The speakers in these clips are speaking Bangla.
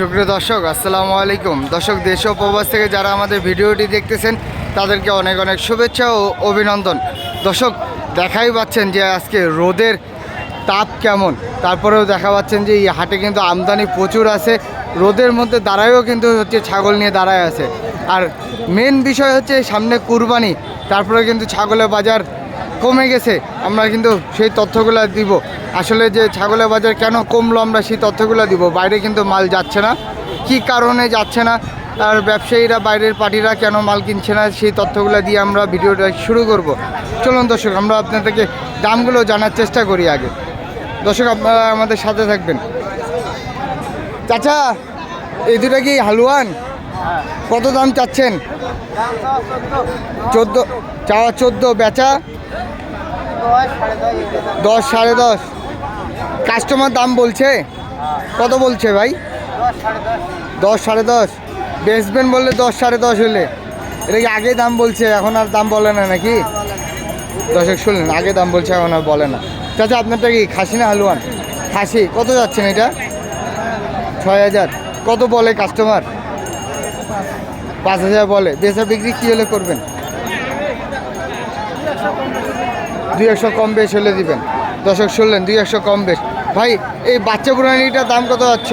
সুপ্রিয় দর্শক, আসসালামু আলাইকুম। দর্শক, দেশ ও প্রবাস থেকে যারা আমাদের ভিডিওটি দেখতেছেন, তাদেরকে অনেক অনেক শুভেচ্ছা ও অভিনন্দন। দর্শক, দেখাই পাচ্ছেন যে আজকে রোদের তাপ কেমন। তারপরেও দেখা পাচ্ছেন যে এই হাটে কিন্তু আমদানি প্রচুর আছে। রোদের মধ্যে দাঁড়ায়ও কিন্তু হচ্ছে ছাগল নিয়ে দাঁড়ায় আছে। আর মেন বিষয় হচ্ছে সামনে কুরবানি। তারপরে কিন্তু ছাগলের বাজার কমে গেছে, আমরা কিন্তু সেই তথ্যগুলো দিব। আসলে যে ছাগলের বাজার কেন কমলো, আমরা সেই তথ্যগুলো দিব। বাইরে কিন্তু মাল যাচ্ছে না। কি কারণে যাচ্ছে না? আর ব্যবসায়ীরা, বাইরের পার্টিরা কেন মাল কিনছে না? সেই তথ্যগুলো দিয়ে আমরা ভিডিওটা শুরু করব। চলুন দর্শক, আমরা আপনাদেরকে দামগুলো জানার চেষ্টা করি আগে। দর্শক, আপনারা আমাদের সাথে থাকবেন। চাচা, এই দুটা কি হালুয়ান? কত দাম চাচ্ছেন? চোদ্দ, চাওয়া চোদ্দ, বেচা দশ সাড়ে দশ। কাস্টমার দাম বলছে? কত বলছে ভাই? দশ সাড়ে দশ। বেচবেন বললে দশ সাড়ে দশ হলে। এটা কি আগে দাম বলছে? এখন আর দাম বলে না নাকি? দর্শক শুনলেন, আগে দাম বলছে, এখন আর বলে না। চাচা, আপনারটা কি খাসি না হালুয়ান খাসি। কত যাচ্ছেন এটা? ছয় হাজার। কত বলে কাস্টমার পাঁচ হাজার বলে। বেচা বিক্রি কী হলে করবেন? দুই একশো কম বেশ হলে দিবেন। দর্শক শুনলেন দুই একশো কম বেশ। ভাই এই বাচ্চা পুরানিটার দাম কত যাচ্ছ?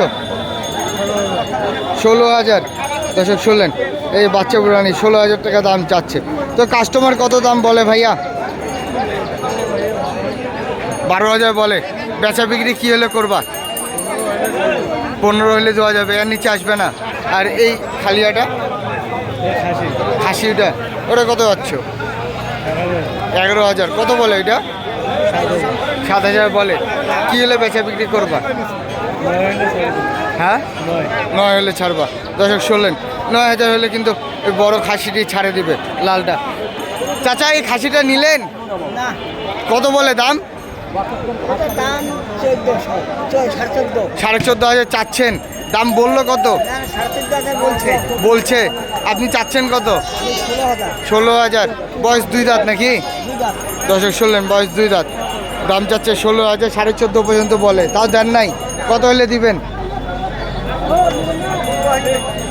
ষোলো হাজার। দর্শক শুনলেন এই বাচ্চা পুরানি ষোলো হাজার টাকা দাম চাচ্ছে। তো কাস্টমার কত দাম বলে ভাইয়া? বারো হাজার বলে। বেচা বিক্রি কী হলে করবা? পনেরো হলে দেওয়া যাবে এর নিচে আসবে না। আর এই খালিয়াটা? খাসিটা ওটা কত যাচ্ছ? এগারো হাজার। কত বলে এটা? সাত হাজার বলে। কি হলে বেচা বিক্রি করবা? হ্যাঁ? নয় হলে ছাড়বা। দর্শক শুনলেন। নয় হাজার হলে কিন্তু বড় খাসিটি ছাড়ে দিবে লালটা। চাচা এই খাসিটা নিলেন? কত বলে দাম? সাড়ে চোদ্দ হাজার চাচ্ছেন। দাম বলল কত? বলছে। বলছে। আপনি চাচ্ছেন কত? ষোলো হাজার। বয়স দুই দাঁত নাকি? দুধা দর্শক শুনলেন বয়স দুই দাঁত। দাম চাচ্ছে ষোলো হাজার সাড়ে চোদ্দ পর্যন্ত বলে। তাও দেন নাই। কত হলে দিবেন?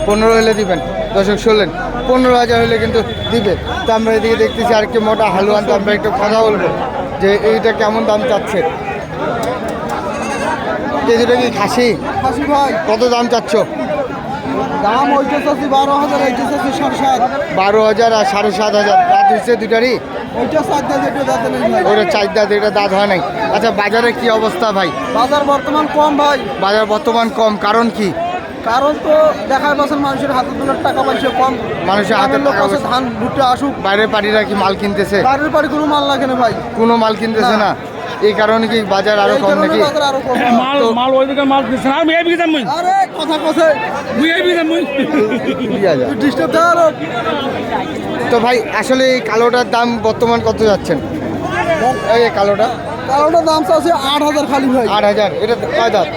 পনেরো হলে দিবেন। দর্শক শুনলেন পনেরো হাজার হলে কিন্তু দিবে। তো আমরা এদিকে দেখতেছি আর কি মোটা হালুয়ান। তো আমরা একটু কথা বলব যে এইটা কেমন দাম চাচ্ছে? কেজিটা কি খাসি? খাসি ভাই। কত দাম চাচ্ছ? দাম ওইটা চাচ্ছি বারো হাজার এইটা চাচ্ছি সাড়ে সাত। বারো হাজার আর সাড়ে সাত হাজার। দাঁত হচ্ছে দুটারই ওইটা নেই ওটা চার দাঁত এটা দাঁত হয় নাই। আচ্ছা বাজারে কি অবস্থা ভাই? বাজার বর্তমান কম ভাই। বাজার বর্তমান কম কারণ কি? কারণ তো দেখার বছর মানুষের হাতে তোলার টাকা পয়সা কম। মানুষের হাতে লোক আছে ধান ভুট্টে আসুক বাইরের পার্টিরা কি মাল কিনতেছে? বাড়ির বাড়ি কোনো মাল লাগে না ভাই। কোনো মাল কিনতেছে না? এই কারণে কি বাজার আরও কম নাকি? মাল মাল ওই দিকে মাল দিছেন আর এই বিকে মুই। আরে কথা কইছে মুই এই বিকে মুই। ডিস্টার্ব দেওয়ার তো ভাই আসলে এই কালোটার দাম বর্তমান কত যাচ্ছেন? এই কালোটা। কালোটার দাম চাচ্ছে আট হাজার খালি ভাই। আট হাজার। এটা কয় দাঁত?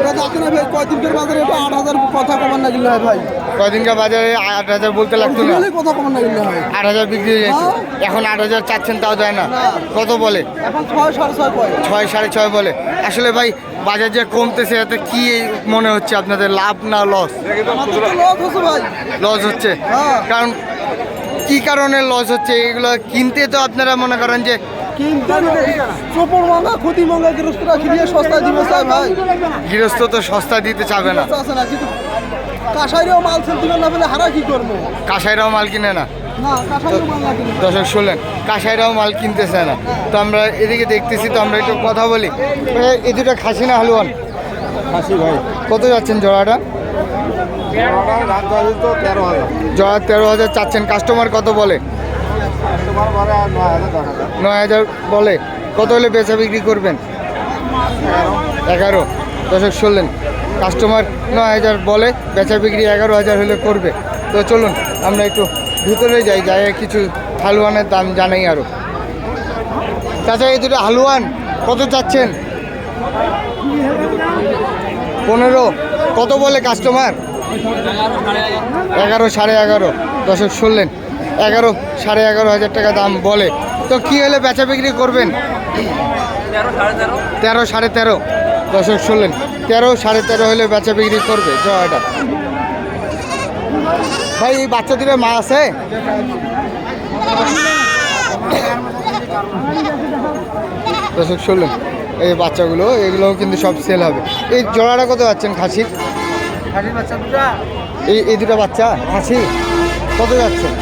এটা যাচ্ছে ভাই কয়দিনকের বাজারে এটা আট হাজার কথা কমান না গেলে হয় ভাই? কয়দিনকার বাজারে আট হাজার বলতে লাগতো না? কথা কমান না গেলে হয় আট হাজার বিক্রি হয়ে যাচ্ছে এখন আট হাজার চাচ্ছেন তাও দেয় না। কত বলে? এখন ছয় সাড়ে ছয় কয় ছয় সাড়ে ছয় বলে। আসলে ভাই বাজার যে কমতেছে এতে কি মনে হচ্ছে আপনাদের লাভ না লস? লস হচ্ছে ভাই। লস হচ্ছে। হ্যাঁ। কারণ কি কারণে লস হচ্ছে? এগুলো কিনতে তো আপনারা মনে করেন যে চোপড় মঙ্গা ক্ষতি মঙ্গা গৃহস্থরা কিনিয়ে সস্তায় দিবে চাই ভাই। গৃহস্থ তো সস্তা দিতে চাবে না। আছে না কিন্তু কাঁসাইরেও মাল ফেলতে না পেলে হারা কি করব? কাঁসাইরাও মাল কিনে না। দর্শক শুনলেন কাঁসাইরাও মাল কিনতেছে না। তো আমরা এদিকে দেখতেছি তো আমরা একটু কথা বলি। এ, এই দুটো খাসি না হালুয়ান? খাসি ভাই। কত যাচ্ছেন জোড়াটা? রাত তেরো হাজার। জোড়া তেরো হাজার চাচ্ছেন। কাস্টমার কত বলে? নয় হাজার বলে? কত হলে বেচা বিক্রি করবেন? এগারো। দর্শক, শুনলেন। কাস্টমার নয় হাজার বলে, বেচা বিক্রি এগারো হাজার হলে করবে। তো চলুন, আমরা একটু ভিতরে যাই যাই কিছু হালুয়ানের দাম জানাই আরও চাচা, এই দুটো হালুয়ান কত চাচ্ছেন? পনেরো। কত বলে কাস্টমার? এগারো সাড়ে এগারো। দর্শক, শুনলেন। এগারো সাড়ে এগারো হাজার টাকা দাম বলে। তো কি হলে বেচা বিক্রি করবেন? তেরো সাড়ে তেরো। দশক শুনলেন তেরো সাড়ে তেরো হলে বেচা বিক্রি করবে। জয়াটা ভাই এই বাচ্চা দিলে মা আছে? দর্শক শুনলেন এই বাচ্চাগুলো এগুলোও কিন্তু সব সেল হবে। এই জোড়াটা কত যাচ্ছেন খাসির? এই এই দুটো বাচ্চা খাসি কত যাচ্ছেন?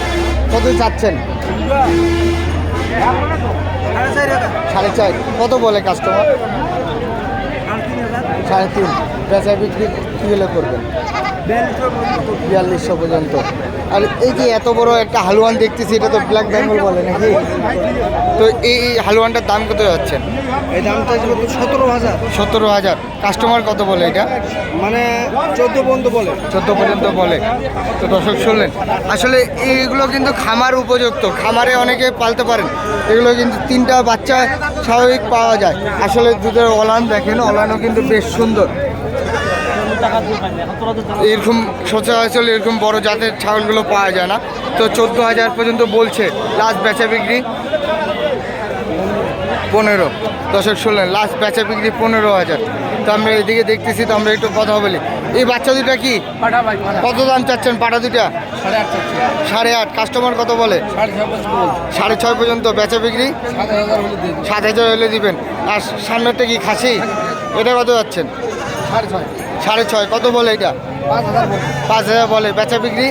কত চাচ্ছেন? সাড়ে চার। কত বলে কাস্টমার সাড়ে তিন। বেচা বিক্রি কী হলে করবেন? বিয়াল্লিশশো পর্যন্ত। আর এই যে এত বড় একটা হালুয়ান দেখতেছি এটা তো ব্ল্যাক বেঙ্গল বলে নাকি? তো এই এই হালুয়ানটার দাম কত যাচ্ছেন এই দামটা ছিল সতেরো হাজার। সতেরো হাজার। কাস্টমার কত বলে এটা? মানে চোদ্দ পর্যন্ত বলে। চোদ্দ পর্যন্ত বলে। তো দর্শক শুনলেন আসলে এইগুলো কিন্তু খামার উপযুক্ত। খামারে অনেকে পালতে পারেন। এগুলো কিন্তু তিনটা বাচ্চা স্বাভাবিক পাওয়া যায়। আসলে দুধের অলান দেখেন অলানও কিন্তু বেশ সুন্দর। এরকম সচরাচর এরকম বড় জাতের ছাগলগুলো পাওয়া যায় না। তো চোদ্দ হাজার পর্যন্ত বলছে লাস্ট বেচা বিক্রি। পনেরো। দশক শুনলেন লাস্ট বেচা বিক্রি পনেরো হাজার। তো আমরা এদিকে দেখতেছি তো আমরা একটু কথা বলি। এই বাচ্চা দুটা কি? কত দাম চাচ্ছেন পাটা দুটা সাড়ে আট কাস্টমার কত বলে? সাড়ে ছয় পর্যন্ত বেচা বিক্রি? সাত হাজার হলে সাত হাজার হলে দিবেন। আর সামনেরটা কি খাসি? এটা কত যাচ্ছেন? সাড়ে ছয়। সাড়ে ছয় কত বলে এটা? পাঁচ হাজার বলে বেচা বিক্রি?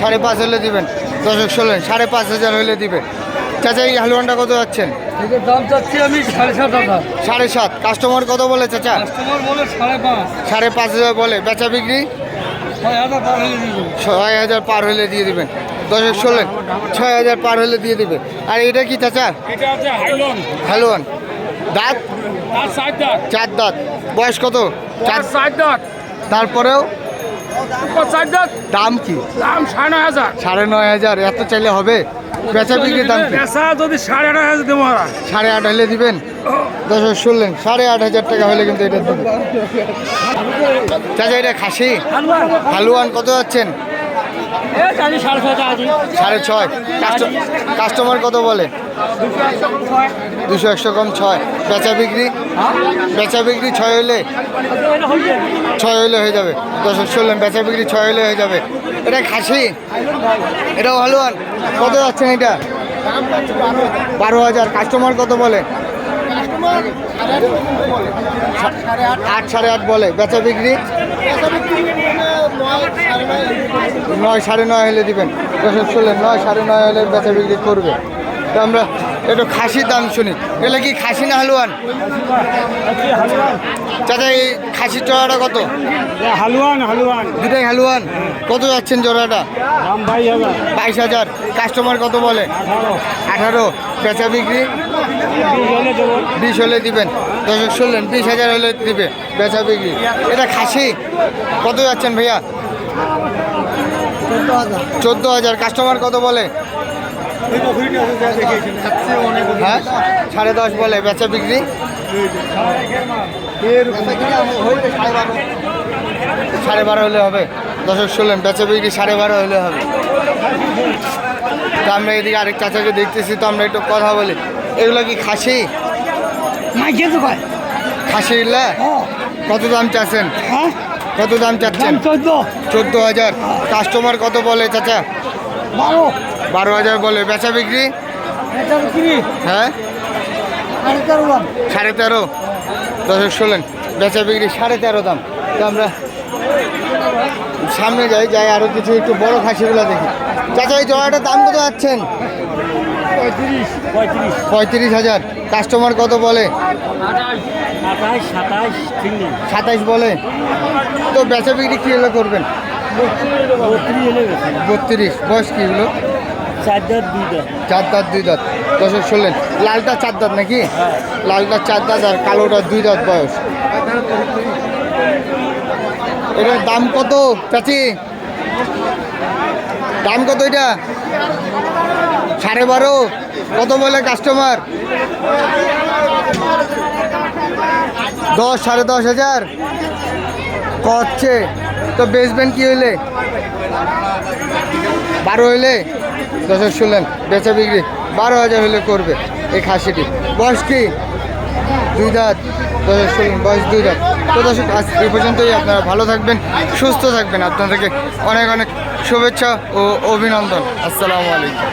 সাড়ে পাঁচ হলে দিবেন। দশক ষোলেন সাড়ে পাঁচ হাজার হলে দিবে চাচা এই হালুয়ানটা কত যাচ্ছেন? দাম চাচ্ছি আমি সাড়ে সাত হাজার। সাড়ে সাত। কাস্টমার কত বলে চাচা? কাস্টমার বলে সাড়ে পাঁচ। সাড়ে পাঁচ হাজার বলে বেচা বিক্রি? ছয় হাজার পার হলে দিয়ে দিবেন। দশক ষোলেন ছয় হাজার পার হলে দিয়ে দিবে আর এটা কি চাচা? এটা আছে হাইলন হালুয়ান। দাঁত? চার দাঁত। বয়স কত? চার চার দাঁত। তারপরেও? দাম কি? দাম সাড়ে নয় হাজার। সাড়ে নয় হাজার। এত চাইলে হবে? বেচা বিক্রির দাম যদি সাড়ে আট হাজার দেবো সাড়ে আট হলে দিবেন? দশক শুনলেন সাড়ে আট হাজার টাকা হলে কিন্তু এটা দেবেন। চাচা এটা খাসি? হালুয়ান কত যাচ্ছেন? সাড়ে সাড়ে ছয়। কাস্টমার কত বলে? দুশো একশো কম ছয়। বেচা বিক্রি? বেচা বিক্রি ছয় হলে ছয় হলে হয়ে যাবে। দশক শুনলেন, বেচা বিক্রি ছয় হলে হয়ে যাবে। এটা খাসি? এটাও হালুয়ান কত যাচ্ছেন এটা? বারো হাজার। কাস্টমার কত বলে? আট সাড়ে আট বলে। বেচা বিক্রি? নয় সাড়ে নয় হলে দিবেন। দশক শুনলেন, নয় সাড়ে নয় হলে বেচা বিক্রি করবে। তো আমরা একটু খাসির দাম শুনি। এগুলো কি খাসি না হালুয়ান? চাচা এই খাসির জোড়াটা কত? হালুয়ান হালুয়ান। দুটাই হালুয়ান? কত যাচ্ছেন জোড়াটা বাইশ হাজার। কাস্টমার কত বলে? আঠারো। বেচা বিক্রি? বিশ হলে দেবো। দিবেন। দশক শুনলেন বিশ হাজার হলে দিবে বেচা বিক্রি। এটা খাসি? কত যাচ্ছেন ভাইয়া? চোদ্দ হাজার। কাস্টমার কত বলে? হ্যাঁ সাড়ে দশ বলে বেচা বিক্রি। সাড়ে বারো হলে হবে। দশক শুনলেন বেচা বিক্রি সাড়ে বারো হলে হবে। তো আমরা এদিকে আরেক চাচাকে দেখতেছি তো আমরা একটু কথা বলি। এগুলো কি খাসি? খাসি ইল্লা কত দাম চাচ্ছেন? হ্যাঁ। কত দাম চাচ্ছেন? চোদ্দ। চোদ্দ হাজার। কাস্টমার কত বলে চাচা? বারো। বারো হাজার বলে। বেচা বিক্রি? হ্যাঁ? সাড়ে তেরো দাম। সাড়ে তেরো? বেচা বিক্রি সাড়ে তেরো দাম। তো আমরা সামনে যাই যাই আরও কিছু একটু বড় খাসিগুলো দেখি। চাচা এই জোড়াটার দাম কত যাচ্ছেন? পঁয়ত্রিশ। পঁয়ত্রিশ। পঁয়ত্রিশ হাজার। কাস্টমার কত বলে? সাতাইশ বলে। তো বেচা বিক্রি কী হলে করবেন? বত্রিশ বত্রিশ। বয়স কী হলো চার দাঁত দুই দাঁত। চার দাঁত দুই দাঁত। দশক ষোলেন লালটা চার দাঁত নাকি? লালটা চার দাঁত আর কালোটা দুই দাঁত বয়স। এটার দাম কত চাচি? দাম কত এটা? সাড়ে বারো। কত বলে কাস্টমার দশ সাড়ে দশ হাজার। কচ্ছে। তো বেচবেন কি হইলে? বারো হইলে? দশের শুনলেন, বেচা বিক্রি বারো হাজার হলে করবে এই খাসিটি। বয়স কি? দুই দাঁত। দর্শক শুনুন বয়স দুই দাঁত। তো দর্শক, আজ এই পর্যন্তই। আপনারা ভালো থাকবেন, সুস্থ থাকবেন। আপনাদেরকে অনেক অনেক শুভেচ্ছা ও অভিনন্দন। আসসালামু আলাইকুম।